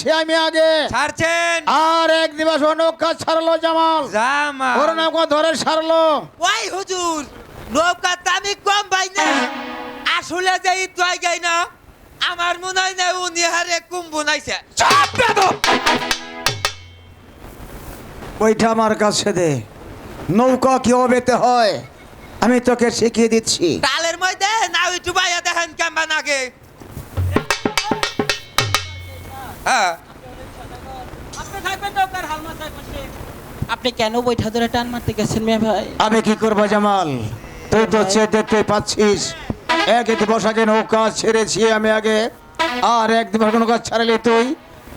সে আমি আগে। ছাড়ছেন? আর এক দিবস নৌকা ছাড়লো জামাল। জামা ওর নৌকা ধরে সারলো ওই হুজুর নৌকা দামি কম ভাই না। আসলে যে তুই গাই না আমার মনে হয় না উনি হারে কুম্ভ নাইছে। ওইটা আমার কাছে দে। নৌকা কেউ বেতে হয়? আমি তোকে শিখিয়ে দিচ্ছি। তালের মধ্যে না ওই ডুবাইয়া দেখেন কেমন নাগে হ্যাঁ। আপনি কেন বৈঠা ধরে টান মারতে গেছেন মেয়ে ভাই? আমি কি করব জামাল? তুই তো সে দেখতে পাচ্ছিস। এক দিবস আগে নৌকা ছেড়েছি আমি আগে। আর এক দিবস নৌকা ছাড়লে তুই।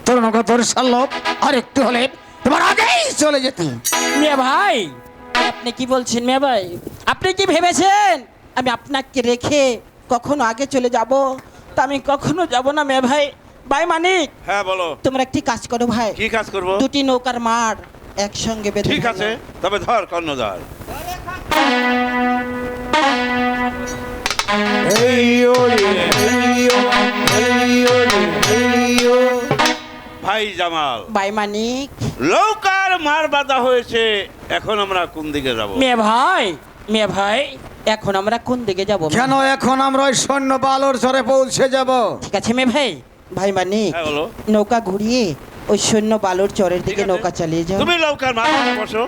তোর নৌকা ধরে সারলো আর একটু হলে তোমার আগেই চলে যেতি। মেয়ে ভাই আপনি কি বলছেন মেয়ে ভাই? আপনি কি ভেবেছেন আমি আপনাকে রেখে কখনো আগে চলে যাব? তা আমি কখনো যাব না মেয়ে ভাই। ভাই মানিক। হ্যাঁ বলো। তোমরা একটি কাজ করো ভাই। কি কাজ করব? দুটি নৌকার মার একসঙ্গে বেঁধে ঠিক আছে তবে ধর কর্ণধার। ভাই জামাল ভাই মানিক। লৌকার মার বাধা হয়েছে এখন আমরা কোন দিকে যাব? মেয়ে ভাই মেয়ে ভাই এখন আমরা কোন দিকে যাব? কেন এখন আমরা ওই সৈন্য বালর চরে পৌঁছে যাব? ঠিক আছে মেয়ে ভাই। ভাই মানিক হ্যাঁ বলো। নৌকা ঘুরিয়ে ওই সৈন্য বালুর চরের দিকে ঠিক আছে। নৌকা চালিয়ে যাও। তুমি লৌকার মার বসো।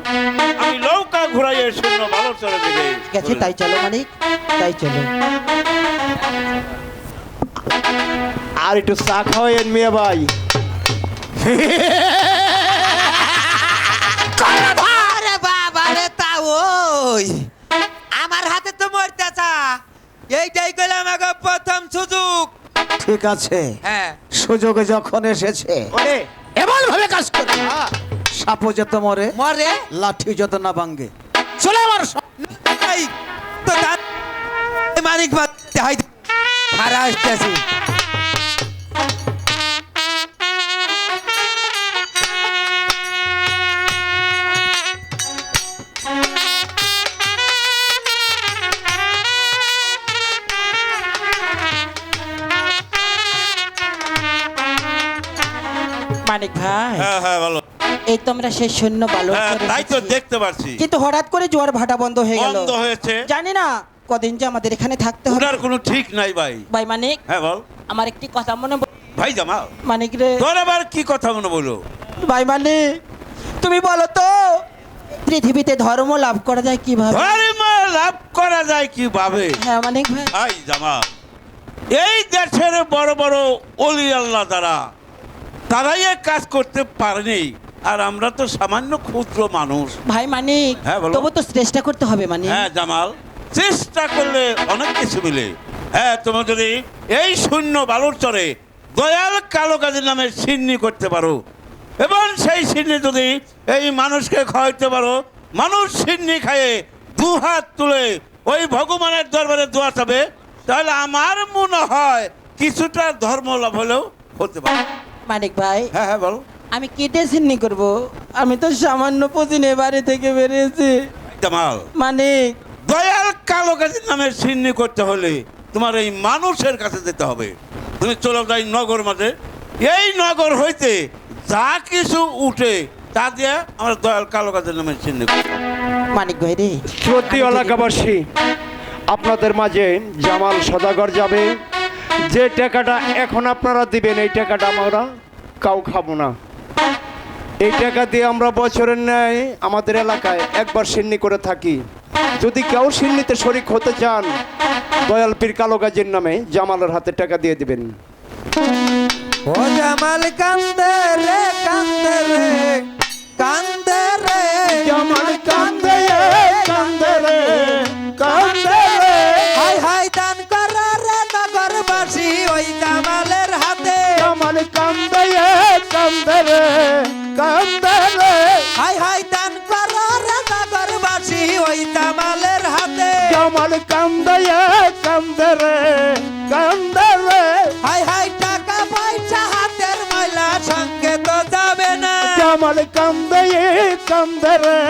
আমি লৌকা ঘুরাইয়ে শূন্য বালর চলে দিকে ঠিক আছে তাই চলো মানিক তাই চলো। আর একটু চা খাওয়াইন মিয়া ভাই। আরে বাবা রে তা ওই। আমার হাতে তো মরতেছা এইটাই গেলাম আগে প্রথম সুযোগ। ঠিক আছে। হ্যাঁ। সুযোগ যখন এসেছে ওরে। এমন ভাবে কাজ করে। সাপও যেত মরে মরে। লাঠি যত না ভাঙ্গে চলে আমার মানিক হারা আসতেছি। মানিক ভাই। হ্যাঁ হ্যাঁ বলো এই তো আমরা সেই সৈন্য বালুর হ্যাঁ তাই তো দেখতে পাচ্ছি কিন্তু হঠাৎ করে জোয়ার ভাটা বন্ধ হয়ে গেল। বন্ধ হয়েছে। জানি না কদিন যে আমাদের এখানে থাকতে হবে। ওটার কোনো ঠিক নাই ভাই। ভাই মানিক হ্যাঁ বল। আমার একটি কথা মনে ভাই জামাল মানিক রে। তোর আবার কি কথা মনে বলো ভাই মানিক তুমি বলো তো পৃথিবীতে ধর্ম লাভ করা যায় কীভাবে? ধর্ম লাভ করা যায় কীভাবে? হ্যাঁ মানিক ভাই। ভাই জামাল এই দেশের বড় বড় অলি আল্লাহ দ্বারা তারাই এক কাজ করতে পারেনি। আর আমরা তো সামান্য ক্ষুদ্র মানুষ। ভাই মানিক হ্যাঁ, বলো। তবু তো চেষ্টা করতে হবে মানিক। হ্যাঁ জামাল চেষ্টা করলে অনেক কিছু মিলে। হ্যাঁ তোমার যদি এই শূন্য বালুর চরে দয়াল কালো কাজের নামে সিন্নি করতে পারো এবং সেই সিন্নি যদি এই মানুষকে খাওয়াইতে পারো মানুষ সিন্নি খায়ে দু হাত তুলে ওই ভগবানের দরবারে দোয়া যাবে তাহলে আমার মনে হয় কিছুটা ধর্ম লাভ হলেও হতে পারে। মানিক ভাই। হ্যাঁ হ্যাঁ বলো। আমি কেটে সিন্নি করব। আমি তো সামান্য পুঁজি বাড়ি থেকে বেরিয়েছি। জামাল। মানিক। দয়াল কালো কাজের নামে সিন্নি করতে হলে তোমার এই মানুষের কাছে যেতে হবে। তুমি চলো যাই নগর মাঝে এই নগর হইতে যা কিছু উঠে তা দিয়ে আমরা দয়াল কালো কাজের নামে সিন্নি। মানিক ভাই রে। সত্যি এলাকাবাসী আপনাদের মাঝে জামাল সদাগর যাবে। যে টাকাটা এখন আপনারা দিবেন এই টাকাটা আমরা কাউ খাব না। এই টাকা দিয়ে আমরা বছরের ন্যায় আমাদের এলাকায় একবার সিন্নি করে থাকি। যদি কেউ সিন্নিতে শরিক হতে চান দয়াল পীর কালো গাজীর নামে জামালের হাতে টাকা দিয়ে দিবেন। ও জামাল কান্দে রে কান্দে রে কান্দে রে। জামাল কান্দে রে কান্দে রে। হাই হাই দান কর রে নগরবাসী ওই জামালের হাতে। জামাল কান্দে কান্দে রে কান্দে রে। হাই হাই টাকা পয়সা হাতের ময়লা সঙ্গে তো যাবে না। জামাল কান্দে কান্দে রে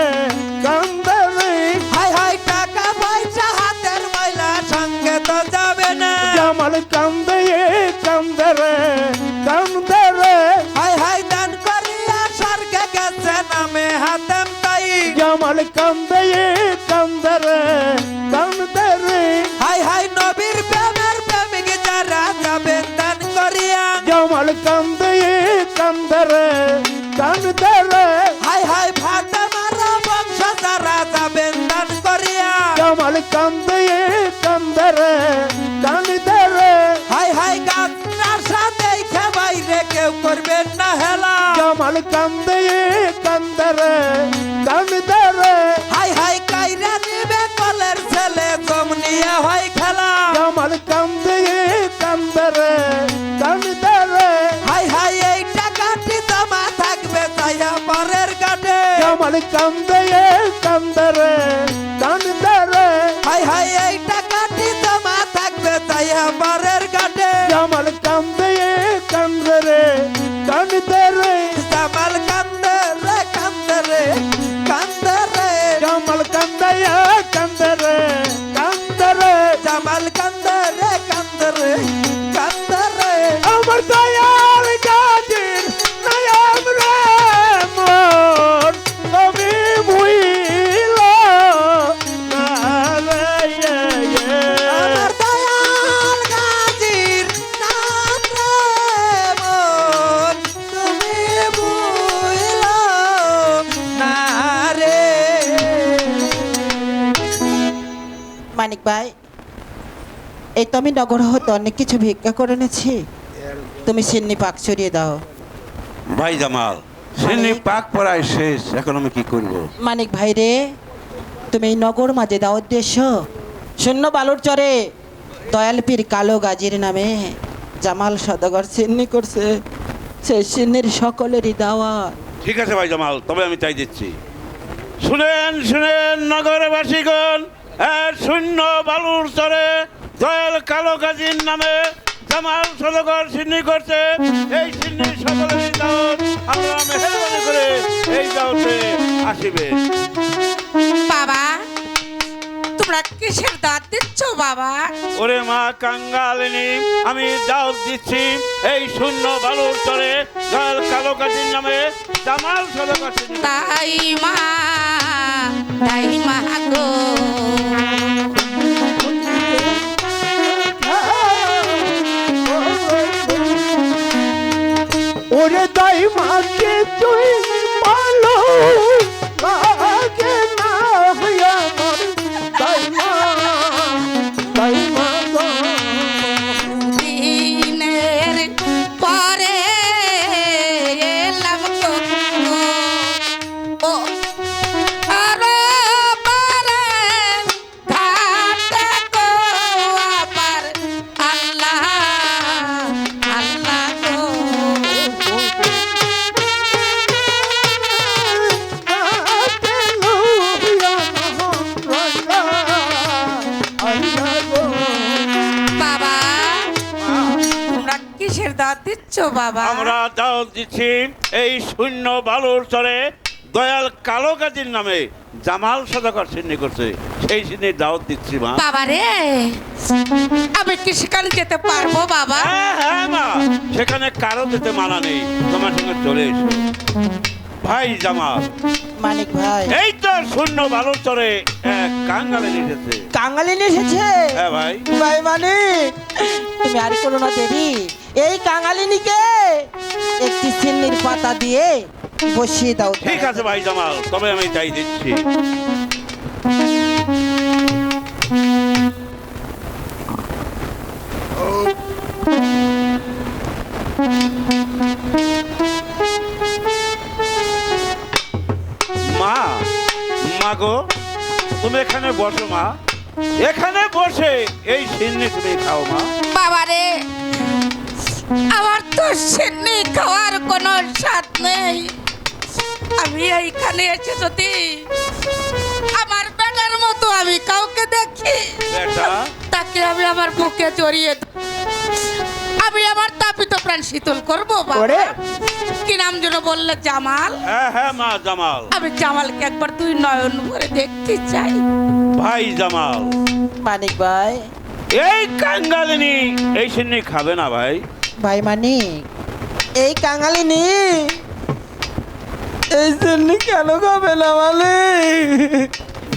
কান্দে রে। হাই হাই টাকা পয়সা হাতের ময়লা সঙ্গে তো যাবে না। জামাল কান্দে করবেন না হেলা। জামাল কান্দে কান্দে রে কান্দে রে। হাই হাই কাইরা নিবে কলের ছেলে জম নিয়ে হয় খেলা। জামাল কান্দে কান্দে রে কান্দে রে। হাই হাই এই টাকাটি জমা থাকবে তাইয়া পরের কাটে জামাল কান্দে কান্দে কান্দে মানিক ভাই এই তো আমি নগর হতে অনেক কিছু ভিক্ষা করে এনেছি। তুমি সিন্নি পাক ছড়িয়ে দাও। ভাই জামাল সিন্নি পাক পড়ায় শেষ এখন আমি কি করব? মানিক ভাই রে তুমি এই নগর মাঝে দাও উদ্দেশ্য। শূন্য বালুর চরে দয়াল পীর কালো গাজীর নামে। জামাল সদাগর সিন্নি করছে সেই সিন্নির সকলেরই দাওয়া। ঠিক আছে ভাই জামাল তবে আমি তাই দিচ্ছি। শুনেন শুনেন নগরবাসীগণ এক শূন্য বালুর চরে দয়াল কালো গাজীর নামে জামাল সদগর সিন্নি করছে। এই সিন্নি সকলের দাওয়াত আমরা মেহরবানি করে এই দাওয়াতে আসিবেন বাবা তোমরা কিসের দাঁত দিচ্ছ বাবা? ওরে মা কাঙ্গালিনী আমি দাওয়াত দিচ্ছি এই শূন্য বালুর চরে দয়াল কালো গাজীর নামে জামাল সদগর সিন্নি তাই মা তাই মা গো। ওরে দাই মাকে তুই পালো। দিচ্ছ বাবা? আমরা দাওয়াত দিচ্ছি এই শূন্য বালুর চরে দয়াল কালো গাজীর নামে জামাল সদাকর সিন্নি করছে। সেই সিন্নির দাওয়াত দিচ্ছি মা। বাবা রে আমি কি সেখানে যেতে পারব বাবা? হ্যাঁ হ্যাঁ মা। সেখানে কারও যেতে মানা নেই। তোমার সঙ্গে চলে এসো। ভাই জামাল মানিক ভাই। এই তো শূন্য বালুর চরে এক কাঙ্গালে এসেছে। কাঙ্গালে এসেছে? হ্যাঁ ভাই। ভাই মানিক তুমি আর করো না দেরি। এই কাঙালিনীকে একটি সিন্নির পাতা দিয়ে বসিয়ে দাও। ঠিক আছে ভাই জামাল তবে আমি চাই দিচ্ছি। এখানে বসো মা। এখানে বসে এই সিন্নি তুমি খাও মা। বাবা রে আমার তো সিন্নি খাওয়ার কোনো স্বাদ নেই। আমি এইখানে এসে যদি আমার বেটার মতো আমি কাউকে দেখি তাকে আমি আমার বুকে জড়িয়ে আমি আমার তাপিত প্রাণ শীতল করব বাবা। কি নাম যেন বললে? জামাল? হ্যাঁ হ্যাঁ মা জামাল। আমি জামালকে একবার তুই নয়ন ভরে দেখতে চাই। ভাই জামাল। মানিক ভাই। এই কাঙ্গালিনী এই সিন্নি খাবে না ভাই। ভাই মানিক এই কাঙালিনী এই সিন্নি কেন খাবে না মালিক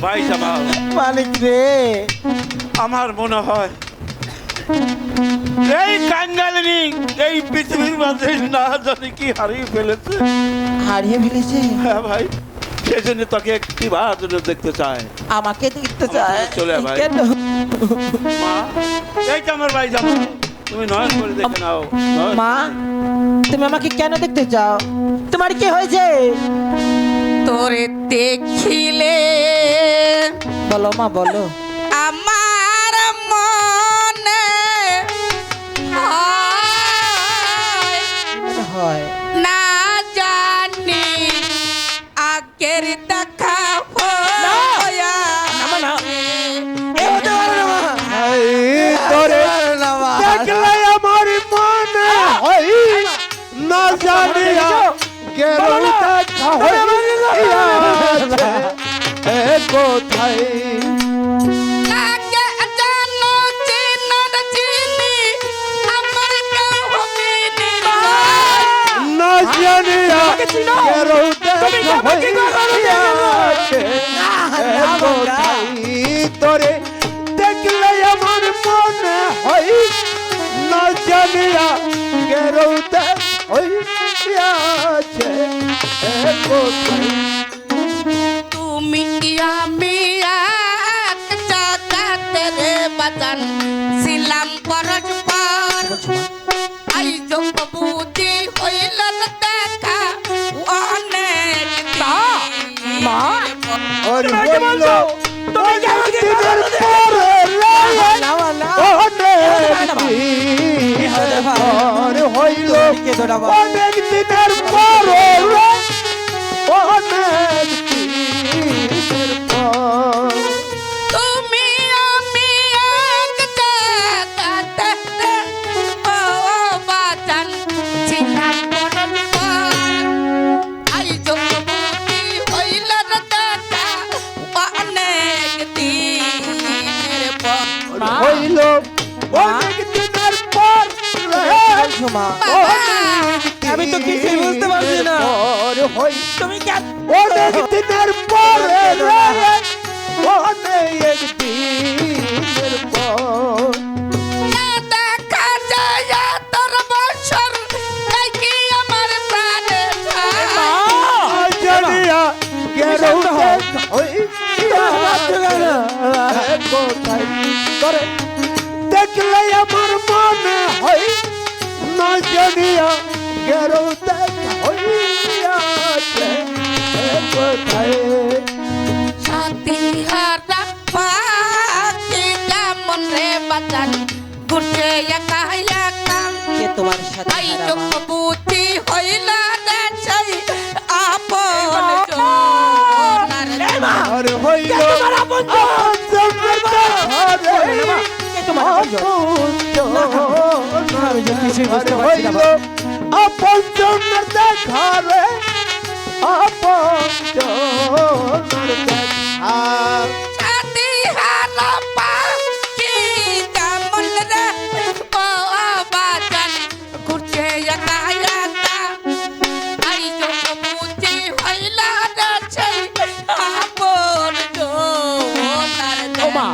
ভাই জামাল। মালিক রে। আমার মনে হয় এই কাঙ্গালিনী এই পৃথিবীর মাঝে না জানি কি হারিয়ে ফেলেছে। হারিয়ে ফেলেছে? হ্যাঁ ভাই সেজন্য তোকে একটি বার জন্য দেখতে চায় আমাকে দেখতে চায় চলে ভাই। কেন? মা এই যে আমার ভাই জামা তুমি নয়ন করে দেখে নাও। মা তুমি আমাকে কেন দেখতে চাও? তোমার কি হয়েছে? তোরে দেখিলে। বলো মা বলো। আমার হয়। না জানি আগের জানিয়া। এ কোথায় তোরে দেখলে আমার মনে হয় না জানিয়া দেখা হইয়াছে। তুমি আমি এক রে বাজান ছিলাম পরস্পর। আই হইল অনেক দিনের পর হইল অনেক দিনের পরে মা। আমি তো কিছুই বুঝতে পারছি না। তুমি কেন অনেক দিনের পরে অনেক দিনের পর। দেখলে আমার মনে না জানিয়া গেল হইয়াছে কোথায় সাথী হারা পাখি কেমন রে বাজান? ঘুরছে একা একা কে তোমার সাথে তাই? চোখ বুদ্ধি হইল না সেই আপন। আর হইল জমের ঘরে কে তোমার আপনজন? আমি যে কিছুই বুঝতে পারছি না, আপন জনের দেখারে আপন জনের দেখা সাথী হারা পাখি কেমন রে ও বাজান ঘুরছে একা একা আই চোখ বুদ্ধি হইল না আপন জনার মা।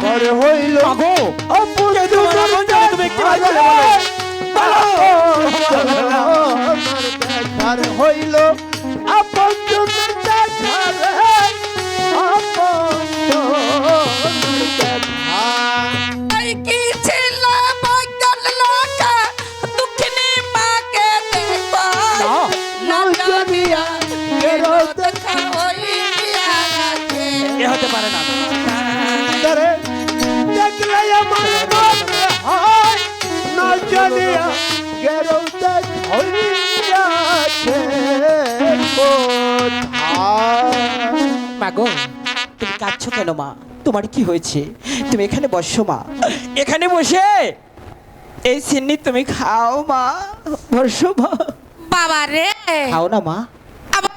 হইল মাগো, আপন কে আপনজন? তুমি করে বলো। দেখারে কোথায় মাগো তুমি কাঁদছো কেন মা? তোমার কি হয়েছে? তুমি এখানে বসো মা। এখানে বসে এই সিন্নি তুমি খাও মা। বসো মা। বাবা রে। খাও না মা। আমার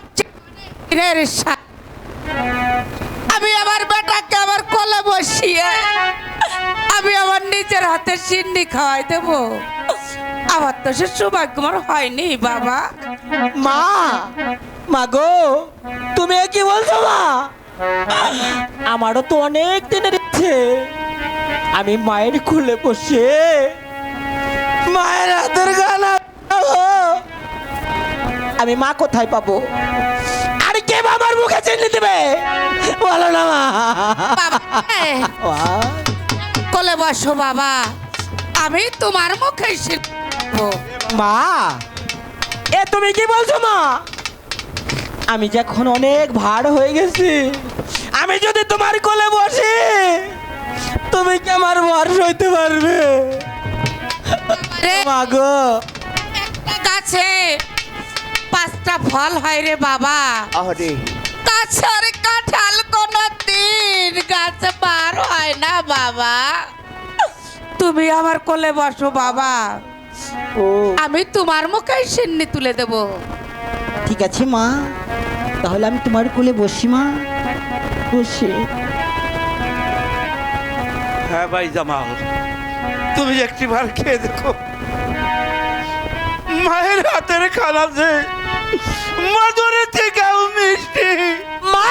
আমি আমার বেটাকে আমার কোলে বসিয়ে আমি আমার নিজের হাতে সিন্নি খাওয়াই দেব। আমার তো সে সৌভাগ্য আমার হয়নি বাবা। মা মাগো তুমি এ কি বলছো মা? আমারও তো অনেক দিনের ইচ্ছে। আমি মায়ের খুলে বসে মায়ের হাতের গানা আমি মা কোথায় পাবো? আর কে বা আমার মুখে চিনি দেবে? বলো না মা। মা। কোলে বসো বাবা। আমি তোমার মুখে মা এ তুমি কি বলছো মা? আমি যখন অনেক ভার হয়ে গেছি। আমি যদি তোমার কোলে বসি তুমি কি আমার ভার সইতে পারবে? রে, মা গো। একটা গাছে পাঁচটা ফল হয় রে বাবা। আহরে গাছের কাঁঠাল কোনো দিন গাছে বার হয় না বাবা। তুমি আমার কোলে বসো বাবা। আমি তোমার মুখে সিন্নি তুলে দেব। ঠিক আছে মা। তাহলে আমি তোমার কোলে বসি মা। বসি। হ্যাঁ ভাই জামাল। তুমি একটি বার খেয়ে দেখো মায়ের হাতের খানা যে মধুরের থেকেও মিষ্টি। মা!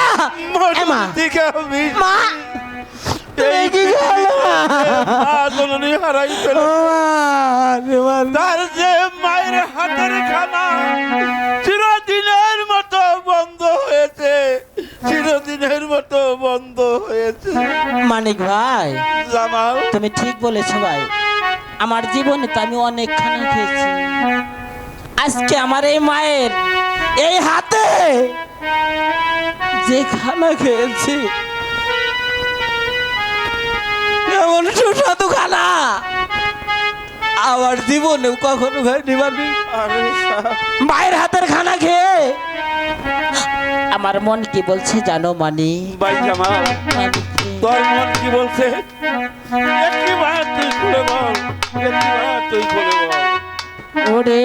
মা! থেকেও মিষ্টি। মা! কি জননী হারাই ফেল। তার যে মায়ের হাতের খানা মতো বন্ধ হয়েছে চিরদিনের মতো বন্ধ হয়েছে মানিক ভাই। জামাল। তুমি ঠিক বলেছ ভাই। আমার জীবনে তো আমি অনেক খানা খেয়েছি। আজকে আমার এই মায়ের এই হাতে যে খানা খেয়েছি এমন সুস্বাদু খানা। আমার জীবনে কখনো খাইনি পারবি আরে মায়ের হাতের খানা খেয়ে। আমার মন কি বলছে জানো মানি? ভাই জামাল তোর মন কি বলছে? একটি বার তুই খুলে বল একটি বার তুই খুলে বল। ওরে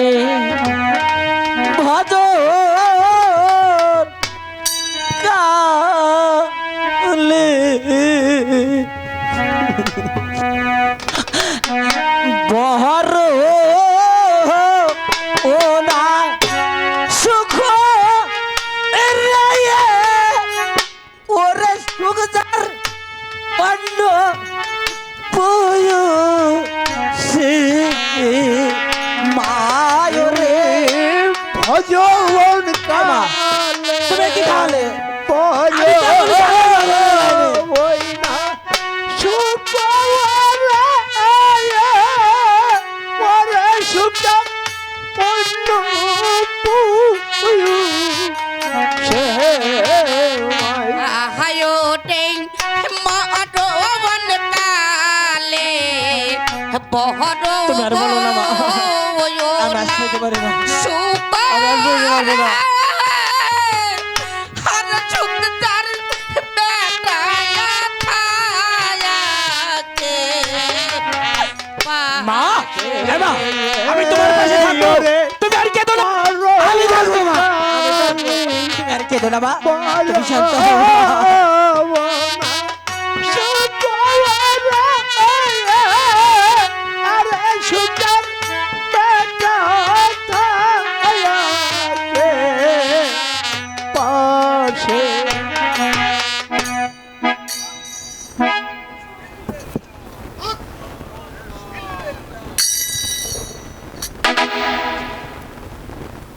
তুমি আর বলো না, মা। আমি আর সইতে পারি না। আমি আর সইতে পারব না। মা আমি তোমার পাশে থাকব তুমি আর কেঁদো না আমি থাকব মা তুমি আর কেঁদো না মা তুমি শান্ত হও।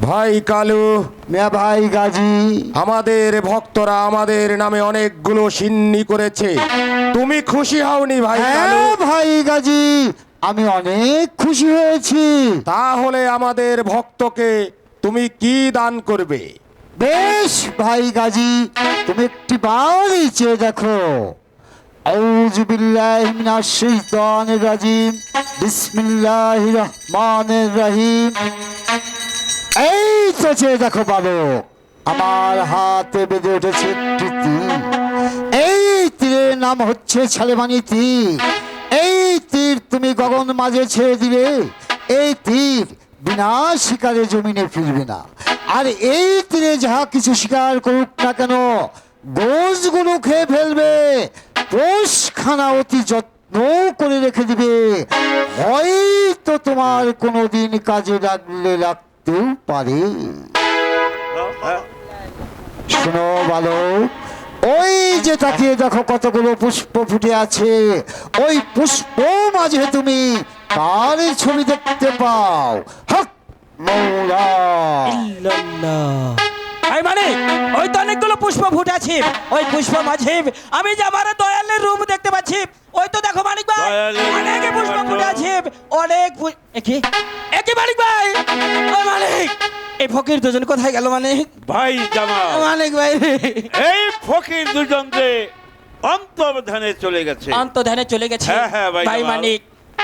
ভাই কালু মিয়া ভাই গাজী। আমাদের ভক্তরা আমাদের নামে অনেকগুলো সিন্নি করেছে। তুমি খুশি হওনি ভাই কালু? হ্যাঁ ভাই গাজী আমি অনেক খুশি হয়েছি। তাহলে আমাদের ভক্তকে তুমি কি দান করবে? বেশ, ভাই গাজী, তুমি একটি বারই চেয়ে দেখো। এই তো দেখো বালক, আমার হাতে বেঁধে উঠেছে একটি তীর। এই তীরের নাম হচ্ছে ছালেমানি তীর। এই তীর তুমি গগন মাঝে ছেড়ে দিলে, এই তীর বিনা শিকারে জমিনে ফিরবে না। আর এই তীরে যাহা কিছু শিকার করুক না কেন গোজগুলো খেয়ে ফেলবে। পোষখানা অতি যত্ন করে রেখে দিবে। হয়তো তোমার কোনোদিন কাজে লাগলে লাগতেও পারে। শোনো বালক, ওই যে তাকিয়ে দেখো কতগুলো পুষ্প ফুটে আছে, ওই পুষ্প মাঝে তুমি কারই ছবি দেখতে পাও? হক মৌলা। এই মানে ওই তো অনেকগুলো পুষ্প ফুটে ওই পুষ্প মাঝে আমি যে আমার দয়ালের রূপ দেখতে পাচ্ছি ওই তো দেখো মানিক ভাই। অনেক পুষ্প দেখো। ফুটে আছে। অনেক পু- একি মানিক ভাই? ওই মানিক। এই ফকির দুজন কোথায় গেল মানিক? ভাই জামাল। মানিক ভাই। এই ফকির দুজন যে অন্তর্ধানে চলে গেছে। অন্তর্ধানে চলে গেছে। হ্যাঁ, হ্যাঁ, ভাই মানিক।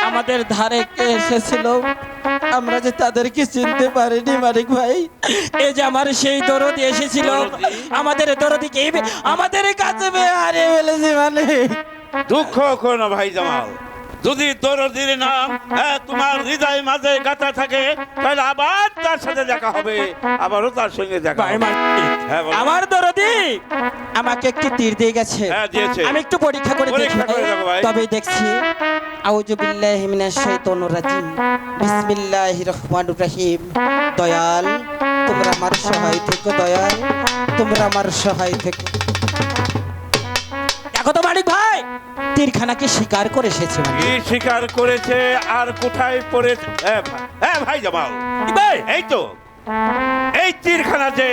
আমাদের ধারে কে এসেছিল? আমরা যে তাদেরকে চিনতে পারিনি, মানিক ভাই। এই যে আমার সেই দরদি এসেছিল? আমাদের দরদিকে আমাদের কাছে হারিয়ে ফেলেছি মানে দুঃখ করো না ভাই জামাল। যদি দরদির নাম হ্যাঁ, তোমার হৃদয় মাঝে গাথা থাকে তাহলে আবার তার সাথে দেখা হবে আবারও তার সঙ্গে দেখা হ্যাঁ। আমার দরদি আমাকে একটি তীর দিয়ে গেছে। হ্যাঁ, আমি একটু পরীক্ষা করে দেখি। তবে দেখছি। আউযু বিল্লাহি মিনাশ শাইতানির রাজিম। বিসমিল্লাহির রহমানির রহিম। দয়াল তোমরা আমার সহায় থেকো দয়াল তোমরা আমার সহায় থেকো। দেখো তো মানিক ভাই তীরখানাকে শিকার করে এসেছে। কি স্বীকার করেছে আর কোথায় পড়েছে? হ্যাঁ, হ্যাঁ ভাই জামাল ভাই। এই তো এই তীরখানা যে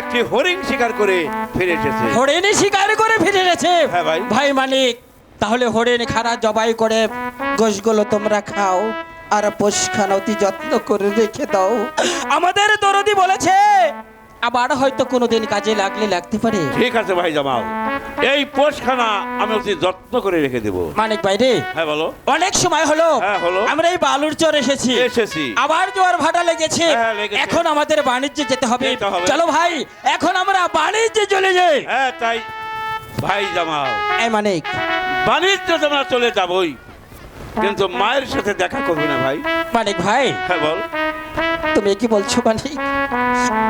একটি হরিণ শিকার করে ফিরে এসেছে। হরেনে শিকার করে ফিরে এসেছে। হ্যাঁ ভাই। ভাই মানিক তাহলে হরেন খানা জবাই করে গোশগুলো তোমরা খাও আর পোষখানা অতি যত্ন করে রেখে দাও। আমাদের দরদি বলেছে আবার হয়তো কোনোদিন কাজে লাগলে লাগতে পারে। ঠিক আছে ভাই জামাল। এই পোষখানা আমি অতি যত্ন করে রেখে দেবো। মানিক ভাই রে হ্যাঁ বলো। অনেক সময় হলো হ্যাঁ, হলো। আমরা এই বালুর চর এসেছি। এসেছি। আবার জোয়ার ভাটা লেগেছে। হ্যাঁ, লেগেছে। এখন আমাদের বাণিজ্যে যেতে হবে। যেতে হবে। চলো ভাই এখন আমরা বাণিজ্যে চলে যাই। হ্যাঁ তাই। ভাই জামাল। এই মানিক। বাণিজ্য তোমরা চলে যাবই। কিন্তু মায়ের সাথে দেখা করবে না ভাই। মানিক ভাই হ্যাঁ বল। তুমি কি বলছো মালিক?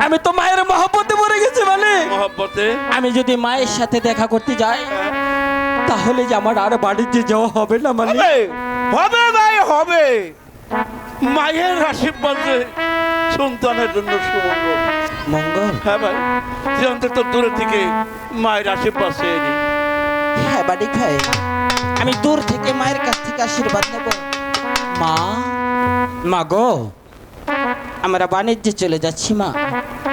আমি তো মায়ের মহব্বতে পড়ে গেছি মালিক। মহব্বতে? আমি যদি মায়ের সাথে দেখা করতে যাই তাহলে যে আমার আর বাড়িতে যাওয়া হবে না মালিক। হবে ভাই হবে। মায়ের আশীর্বাদে সন্তানের জন্য সুমঙ্গল। মঙ্গল? হ্যাঁ ভাই যে অন্তত দূরে থেকে মায়ের আশীর্বাদ চেয়ে নি হ্যাঁ মালিক ভাই আমি দূর থেকে মায়ের কাছ থেকে আশীর্বাদ নেব। মা? মা গো? আমরা বাণিজ্যে চলে যাচ্ছি মা।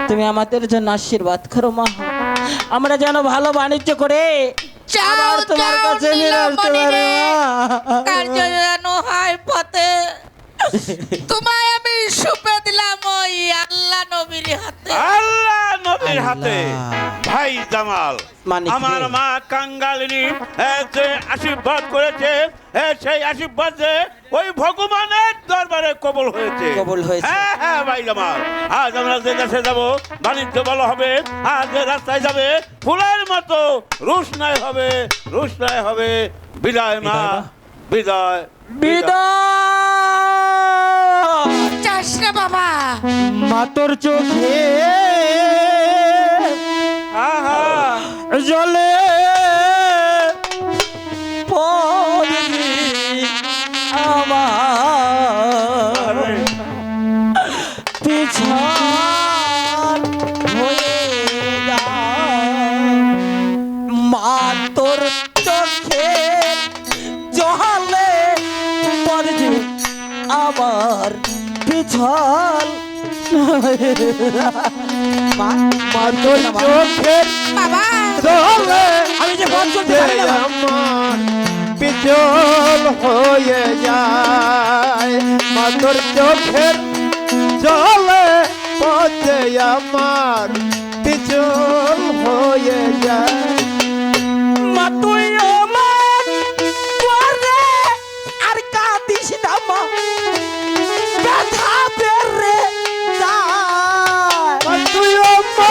তুমি আমাদের জন্য আশীর্বাদ করো মা। আমরা যেন ভালো বাণিজ্য করে আবার তোমার কাছে ফিরে আসতে পারি মা। কার্য যেন হয় পথে। তোমায় আমি সুপে দিলাম ওই আল্লাহ নবীর হাতে। আল্লাহ নবীর হাতে। ভাই জামাল আমার মা কাঙ্গালিনী আশীর্বাদ করেছে। এ, সেই আশীর্বাদ যে ওই ভগবানের দরবারে কবল হয়েছে। কবুল হয়েছে। হ্যাঁ হ্যাঁ ভাই জামাল আজ আমরা যে দেশে যাব বাণিজ্য ভালো হবে আজ যে রাস্তায় যাবে ফুলের মতো রুশনায় হবে রুশনায় হবে। বিদায় মা। বিদায় বিদায়। চাস না বাবা। মাতর চোখে আহা জলে আমি যে। আমার পিছল হয়ে যায়। মাতর চোখের জলে পচে আমার পিছল হয়ে যায়।